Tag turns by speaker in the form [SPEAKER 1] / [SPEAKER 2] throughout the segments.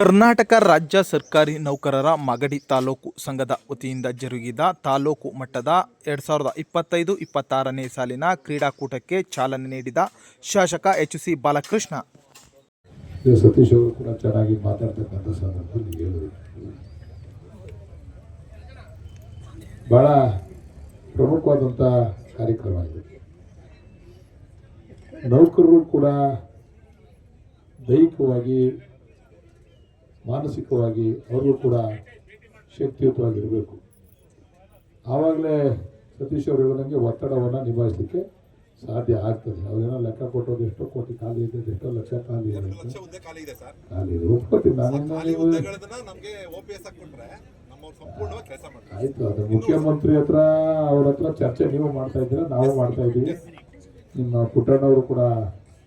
[SPEAKER 1] ಕರ್ನಾಟಕ ರಾಜ್ಯ ಸರ್ಕಾರಿ ನೌಕರರ ಮಾಗಡಿ ತಾಲೂಕು ಸಂಘದ ವತಿಯಿಂದ ಜರುಗಿದ ತಾಲೂಕು ಮಟ್ಟದ ಎರಡು ಸಾವಿರದ ಇಪ್ಪತ್ತೈದು, ಇಪ್ಪತ್ತಾರನೇ ಸಾಲಿನ ಕ್ರೀಡಾಕೂಟಕ್ಕೆ ಚಾಲನೆ ನೀಡಿದ ಶಾಸಕ ಎಚ್ ಸಿ ಬಾಲಕೃಷ್ಣ
[SPEAKER 2] ಸತೀಶ್ ಅವರು ಕೂಡ ಚೆನ್ನಾಗಿ ಮಾತಾಡ್ತಕ್ಕಂಥ ಸಂದರ್ಭದಲ್ಲಿ ಹೇಳಿದ್ರು. ಬಹಳ ಪ್ರಮುಖವಾದಂಥ ಕಾರ್ಯಕ್ರಮ ಇದು. ನೌಕರರು ಕೂಡ ದೈಹಿಕವಾಗಿ ಮಾನಸಿಕವಾಗಿ ಅವ್ರಿಗೂ ಕೂಡ ಶಕ್ತಿಯುತವಾಗಿರಬೇಕು. ಆವಾಗಲೇ ಸತೀಶ್ ಅವರು ಹೇಳಿದಂಗೆ ಒತ್ತಡವನ್ನು ನಿಭಾಯಿಸಲಿಕ್ಕೆ ಸಾಧ್ಯ ಆಗ್ತದೆ. ಅವರೇನೋ ಲೆಕ್ಕ ಕೊಟ್ಟೋದು ಎಷ್ಟೋ ಕೋಟಿ ಖಾಲಿ ಇದೆ ಎಷ್ಟೋ ಲಕ್ಷ ಖಾಲಿ ಇದೆ
[SPEAKER 3] ಖಾಲಿ ಇದೆ
[SPEAKER 2] ಒಪ್ಕೋತೀನಿ. ಆಯ್ತು ಅದು ಮುಖ್ಯಮಂತ್ರಿ ಹತ್ರ ಅವ್ರ ಹತ್ರ ಚರ್ಚೆ ನೀವು ಮಾಡ್ತಾ ಇದ್ದೀರಾ ನಾವು ಮಾಡ್ತಾ ಇದ್ದೀವಿ. ನಿಮ್ಮ ಪುಟ್ಟಣ್ಣವರು ಕೂಡ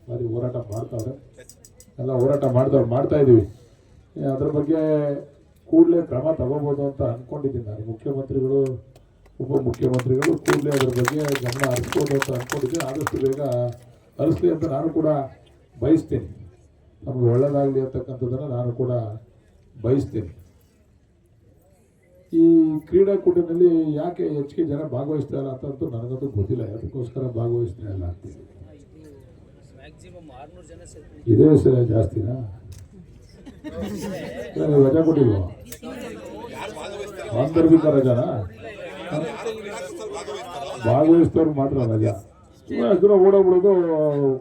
[SPEAKER 2] ಬಾರಿ ಹೋರಾಟ ಮಾಡ್ತಾವ್ರೆ. ಎಲ್ಲ ಹೋರಾಟ ಮಾಡ್ದವ್ರು ಮಾಡ್ತಾ ಇದ್ದೀವಿ. ಅದ್ರ ಬಗ್ಗೆ ಕೂಡಲೇ ಕ್ರಮ ತಗೋಬೋದು ಅಂತ ಅಂದ್ಕೊಂಡಿದ್ದೀನಿ ನಾನು. ಮುಖ್ಯಮಂತ್ರಿಗಳು ಉಪಮುಖ್ಯಮಂತ್ರಿಗಳು ಕೂಡಲೇ ಅದ್ರ ಬಗ್ಗೆ ಗಮನ ಹರಿಸ್ಬೋದು ಅಂತ ಅಂದ್ಕೊಂಡಿದ್ದೀನಿ ಆದಷ್ಟು ಬೇಗ ಹರಿಸ್ಲಿ ಅಂತ ನಾನು ಕೂಡ ಬಯಸ್ತೀನಿ. ನಮಗೆ ಒಳ್ಳೆಯದಾಗಲಿ ಅಂತಕ್ಕಂಥದ್ದನ್ನು ನಾನು ಕೂಡ ಬಯಸ್ತೀನಿ. ಈ ಕ್ರೀಡಾಕೂಟದಲ್ಲಿ ಯಾಕೆ ಹೆಚ್ಚಿಗೆ ಜನ ಭಾಗವಹಿಸ್ತಾ ಇಲ್ಲ ಅಂತಂತೂ ನನಗಂತೂ ಗೊತ್ತಿಲ್ಲ. ಅದಕ್ಕೋಸ್ಕರ ಭಾಗವಹಿಸ್ತಾ ಇಲ್ಲ ಅಂತೀನಿ ಇದೇ ಸರ್ ಜಾಸ್ತಿನಾ? ನೀವು ರಜಾ ಕೊಟ್ಟಿಲ್ವಾ? ಮಾಂದರ್ಭಿಕ ರಜಾನಾ? ಭಾಗವಹಿಸ್ತವ್ರು ಮಾತ್ರ ರಜಾ. ದೂರ ಓಡೋಗ್ಬಿಡೋದು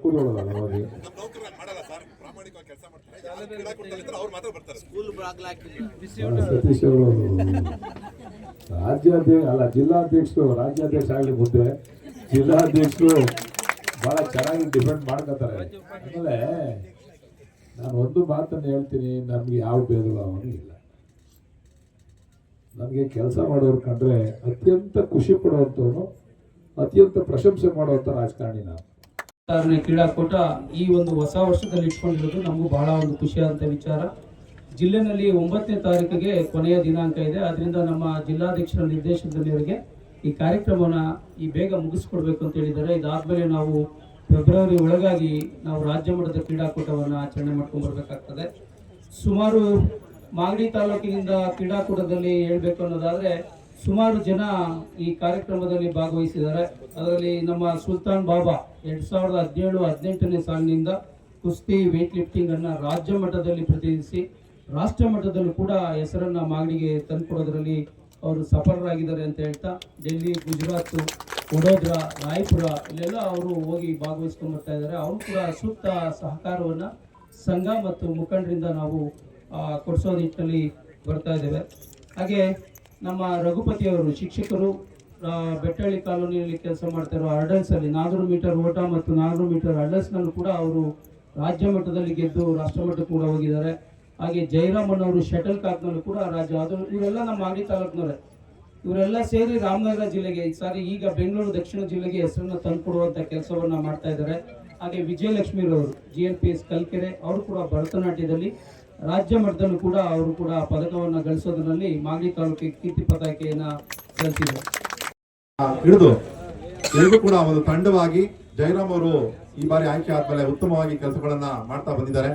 [SPEAKER 2] ಕೂತ್ಕೊಳ್ಳೋದಲ್ಲ ಅವರಿಗೆ ರಾಜ್ಯಾಧ್ಯಕ್ಷ ಅಲ್ಲ, ಜಿಲ್ಲಾಧ್ಯಕ್ಷರು, ರಾಜ್ಯಾಧ್ಯಕ್ಷ ಆಗಲಿ ಮುಂದೆ. ಜಿಲ್ಲಾಧ್ಯಕ್ಷರು ಬಹಳ ಚೆನ್ನಾಗಿ ಡಿಫೆಂಡ್ ಮಾಡ್ಕೋತಾರೆ. ಆಮೇಲೆ ನಾನು ಒಂದು ಮಾತನ್ನು ಹೇಳ್ತೀನಿ, ನಮ್ಗೆ ಯಾವ ಭೇದಭಾವನೂ ಇಲ್ಲ. ನನಗೆ ಕೆಲಸ ಮಾಡೋರು ಕಂಡ್ರೆ ಅತ್ಯಂತ ಖುಷಿ ಪಡುವಂಥವನು ಅತ್ಯಂತ ಪ್ರಶಂಸೆ ಮಾಡುವಂಥ ರಾಜಕಾರಣಿ ನಾನು
[SPEAKER 4] ಕ್ರೀಡಾಕೂಟ ಈ ಒಂದು ಹೊಸ ವರ್ಷದಲ್ಲಿ ಇಟ್ಕೊಂಡಿರೋದು ನಮಗೂ ಬಹಳ ಒಂದು ಖುಷಿಯಾದಂಥ ವಿಚಾರ. ಜಿಲ್ಲೆನಲ್ಲಿ ಒಂಬತ್ತನೇ ತಾರೀಕಿಗೆ ಕೊನೆಯ ದಿನಾಂಕ ಇದೆ. ಅದರಿಂದ ನಮ್ಮ ಜಿಲ್ಲಾಧ್ಯಕ್ಷರ ನಿರ್ದೇಶನದಲ್ಲಿ ಅವರಿಗೆ ಈ ಕಾರ್ಯಕ್ರಮವನ್ನು ಈ ಬೇಗ ಮುಗಿಸ್ಕೊಡ್ಬೇಕು ಅಂತ ಹೇಳಿದ್ದಾರೆ. ಇದಾದ್ಮೇಲೆ ನಾವು ಫೆಬ್ರವರಿ ಒಳಗಾಗಿ ನಾವು ರಾಜ್ಯ ಮಟ್ಟದ ಕ್ರೀಡಾಕೂಟವನ್ನು ಆಚರಣೆ ಮಾಡ್ಕೊಂಡು ಬರಬೇಕಾಗ್ತದೆ. ಸುಮಾರು ಮಾಗಡಿ ತಾಲೂಕಿನಿಂದ ಕ್ರೀಡಾಕೂಟದಲ್ಲಿ ಹೇಳಬೇಕು ಅನ್ನೋದಾದರೆ ಸುಮಾರು ಜನ ಈ ಕಾರ್ಯಕ್ರಮದಲ್ಲಿ ಭಾಗವಹಿಸಿದ್ದಾರೆ. ಅದರಲ್ಲಿ ನಮ್ಮ ಸುಲ್ತಾನ್ ಬಾಬಾ ಎರಡು ಸಾವಿರದ ಹದಿನೇಳು, ಹದಿನೆಂಟನೇ ಸಾಲಿನಿಂದ ಕುಸ್ತಿ ವೇಟ್ ಲಿಫ್ಟಿಂಗನ್ನು ರಾಜ್ಯ ಮಟ್ಟದಲ್ಲಿ ಪ್ರತಿನಿಧಿಸಿ ರಾಷ್ಟ್ರ ಮಟ್ಟದಲ್ಲೂ ಕೂಡ ಹೆಸರನ್ನು ಮಾಗಡಿಗೆ ತಂದುಕೊಡೋದ್ರಲ್ಲಿ ಅವರು ಸಫಲರಾಗಿದ್ದಾರೆ ಅಂತ ಹೇಳ್ತಾ, ಡೆಲ್ಲಿ, ಗುಜರಾತ್ ವಡೋದರ, ರಾಯಪುರ, ಇಲ್ಲೆಲ್ಲ ಅವರು ಹೋಗಿ ಭಾಗವಹಿಸ್ಕೊಂಡು ಬರ್ತಾ ಇದ್ದಾರೆ ಅವರು ಕೂಡ ಸೂಕ್ತ ಸಹಕಾರವನ್ನು ಸಂಘ ಮತ್ತು ಮುಖಂಡರಿಂದ ನಾವು ಕೊಡಿಸೋ ನಿಟ್ಟಿನಲ್ಲಿ ಬರ್ತಾ ಇದ್ದೇವೆ. ಹಾಗೆ ನಮ್ಮ ರಘುಪತಿಯವರು ಶಿಕ್ಷಕರು ಬೆಟ್ಟಳ್ಳಿ ಕಾಲೋನಿಯಲ್ಲಿ ಕೆಲಸ ಮಾಡ್ತಾ ಇರೋ ನಾನ್ನೂರು ಮೀಟರ್ ಓಟ ಮತ್ತು ನಾನ್ನೂರು ಮೀಟರ್ ಹರ್ಡಲ್ಸ್ ನಲ್ಲೂ ಕೂಡ ಅವರು ರಾಜ್ಯ ಮಟ್ಟದಲ್ಲಿ ಗೆದ್ದು ರಾಷ್ಟ್ರ ಕೂಡ ಹೋಗಿದ್ದಾರೆ. ಹಾಗೆ ಜಯರಾಮನ್ ಅವರು ಶಟಲ್ ಕಾಕ್ನಲ್ಲೂ ಕೂಡ ರಾಜ್ಯ, ಅದು ಇವರೆಲ್ಲ ನಮ್ಮ ಮಾಗಡಿ ತಾಲೂಕಿನವರೇ. ಇವರೆಲ್ಲ ಸೇರಿ ರಾಮನಗರ ಜಿಲ್ಲೆಗೆ, ಈ ಸಾರಿ ಈಗ ಬೆಂಗಳೂರು ದಕ್ಷಿಣ ಜಿಲ್ಲೆಗೆ ಹೆಸರನ್ನು ತಂದುಕೊಡುವಂತ ಕೆಲಸವನ್ನ ಮಾಡ್ತಾ ಇದ್ದಾರೆ. ಹಾಗೆ ವಿಜಯಲಕ್ಷ್ಮಿರವರು G N P S Kalkere, ಅವರು ಕೂಡ ಭರತನಾಟ್ಯದಲ್ಲಿ ರಾಜ್ಯ ಮಟ್ಟದಲ್ಲೂ ಕೂಡ ಅವರು ಕೂಡ ಪದಕವನ್ನ ಗಳಿಸೋದ್ರಲ್ಲಿ ಮಾಗಡಿ ತಾಲೂಕಿಗೆ ಕೀರ್ತಿ ಪತಾಕೆಯನ್ನು ಸಲ್ಲಿಸಿದ್ದಾರೆ
[SPEAKER 3] ಹಿಡಿದು ಎಲ್ಲರೂ ಕೂಡ ಒಂದು ತಂಡವಾಗಿ ಜಯರಾಮ್ ಅವರು ಈ ಬಾರಿ ಆಯ್ಕೆ ಆದ್ಮೇಲೆ ಉತ್ತಮವಾಗಿ ಕೆಲಸಗಳನ್ನ ಮಾಡ್ತಾ ಬಂದಿದ್ದಾರೆ.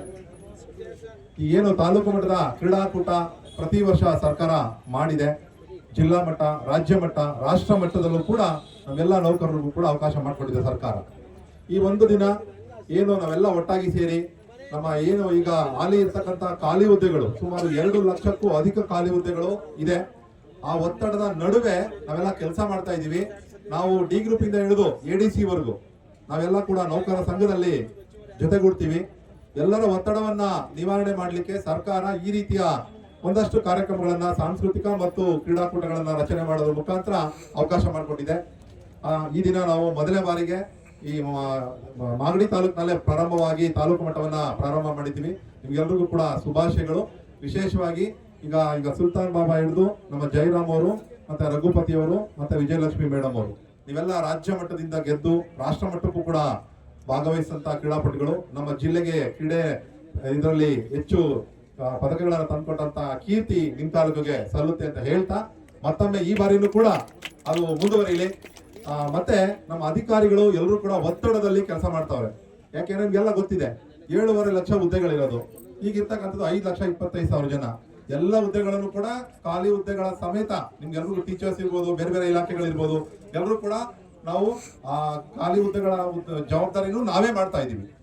[SPEAKER 3] ಏನು ತಾಲೂಕು ಮಟ್ಟದ ಕ್ರೀಡಾಕೂಟ ಪ್ರತಿ ವರ್ಷ ಸರ್ಕಾರ ಮಾಡಿದೆ. ಜಿಲ್ಲಾ ಮಟ್ಟ, ರಾಜ್ಯ ಮಟ್ಟ, ರಾಷ್ಟ್ರ ಮಟ್ಟದಲ್ಲೂ ಕೂಡ ನಮ್ಮೆಲ್ಲ ನೌಕರರಿಗೂ ಕೂಡ ಅವಕಾಶ ಮಾಡಿಕೊಟ್ಟಿದೆ ಸರ್ಕಾರ. ಈ ಒಂದು ದಿನ ಏನು ನಾವೆಲ್ಲ ಒಟ್ಟಾಗಿ ಸೇರಿ ನಮ್ಮ ಏನು ಈಗ ಹಾಲಿ ಇರ್ತಕ್ಕಂಥ ಖಾಲಿ ಹುದ್ದೆಗಳು, ಸುಮಾರು ಎರಡು ಲಕ್ಷಕ್ಕೂ ಅಧಿಕ ಖಾಲಿ ಹುದ್ದೆಗಳು ಇದೆ. ಆ ಒತ್ತಡದ ನಡುವೆ ನಾವೆಲ್ಲ ಕೆಲಸ ಮಾಡ್ತಾ ಇದ್ದೀವಿ. ನಾವು ಡಿ ಗ್ರೂಪ್ ಇಂದ ಹಿಡಿದು ಎ ಡಿ ಸಿ ವರೆಗೂ ನಾವೆಲ್ಲ ಕೂಡ ನೌಕರ ಸಂಘದಲ್ಲಿ ಜೊತೆಗೂಡ್ತೀವಿ. ಎಲ್ಲರ ಒತ್ತಡವನ್ನ ನಿವಾರಣೆ ಮಾಡಲಿಕ್ಕೆ ಸರ್ಕಾರ ಈ ರೀತಿಯ ಒಂದಷ್ಟು ಕಾರ್ಯಕ್ರಮಗಳನ್ನ ಸಾಂಸ್ಕೃತಿಕ ಮತ್ತು ಕ್ರೀಡಾಕೂಟಗಳನ್ನ ರಚನೆ ಮಾಡೋದ್ರ ಮುಖಾಂತರ ಅವಕಾಶ ಮಾಡಿಕೊಟ್ಟಿದೆ. ಆ, ಈ ದಿನ ನಾವು ಮೊದಲನೇ ಬಾರಿಗೆ ಈ ಮಾಗಡಿ ತಾಲೂಕಿನಲ್ಲೇ ಪ್ರಾರಂಭವಾಗಿ ತಾಲೂಕು ಮಟ್ಟವನ್ನ ಪ್ರಾರಂಭ ಮಾಡಿದ್ದೀವಿ. ನಿಮ್ಗೆಲ್ರಿಗೂ ಕೂಡ ಶುಭಾಶಯಗಳು. ವಿಶೇಷವಾಗಿ ಈಗ ಈಗ ಸುಲ್ತಾನ್ ಬಾಬಾ ಹಿಡಿದು ನಮ್ಮ ಜಯರಾಮ್ ಅವರು ಮತ್ತೆ ರಘುಪತಿ ಅವರು ಮತ್ತೆ ವಿಜಯಲಕ್ಷ್ಮಿ ಮೇಡಮ್ ಅವರು. ನೀವೆಲ್ಲ ರಾಜ್ಯ ಮಟ್ಟದಿಂದ ಗೆದ್ದು ರಾಷ್ಟ್ರ ಮಟ್ಟಕ್ಕೂ ಕೂಡ ಭಾಗವಹಿಸಿದಂತ ಕ್ರೀಡಾಪಟುಗಳು. ನಮ್ಮ ಜಿಲ್ಲೆಗೆ ಕ್ರೀಡೆ ಇದರಲ್ಲಿ ಹೆಚ್ಚು ಪದಕಗಳನ್ನ ತಂದ್ಕೊಟ್ಟಂತ ಕೀರ್ತಿ ನಿಮ್ ತಾಲೂಕಿಗೆ ಸಲ್ಲುತ್ತೆ ಅಂತ ಹೇಳ್ತಾ ಮತ್ತೊಮ್ಮೆ ಈ ಬಾರಿನೂ ಕೂಡ ಅದು ಮುಂದುವರಿಲಿ. ಆ, ಮತ್ತೆ ನಮ್ಮ ಅಧಿಕಾರಿಗಳು ಎಲ್ಲರೂ ಕೂಡ ಒತ್ತಡದಲ್ಲಿ ಕೆಲಸ ಮಾಡ್ತಾವ್ರೆ. ಯಾಕೆ ನಿಮ್ಗೆಲ್ಲ ಗೊತ್ತಿದೆ ಏಳುವರೆ ಲಕ್ಷ ಹುದ್ದೆಗಳಿರೋದು. ಈಗಿರ್ತಕ್ಕಂಥದ್ದು ಐದು ಲಕ್ಷ ಇಪ್ಪತ್ತೈದು ಸಾವಿರ ಜನ. ಎಲ್ಲ ಹುದ್ದೆಗಳನ್ನು ಕೂಡ ಖಾಲಿ ಹುದ್ದೆಗಳ ಸಮೇತ ನಿಮ್ಗೆಲ್ರಿಗೂ ಟೀಚರ್ಸ್ ಇರ್ಬೋದು ಬೇರೆ ಬೇರೆ ಇಲಾಖೆಗಳಿರ್ಬೋದು ಎಲ್ಲರೂ ಕೂಡ ನಾವು ಆ ಖಾಲಿ ಹುದ್ದೆಗಳ ಜವಾಬ್ದಾರಿನೂ ನಾವೇ ಮಾಡ್ತಾ ಇದ್ದೀವಿ.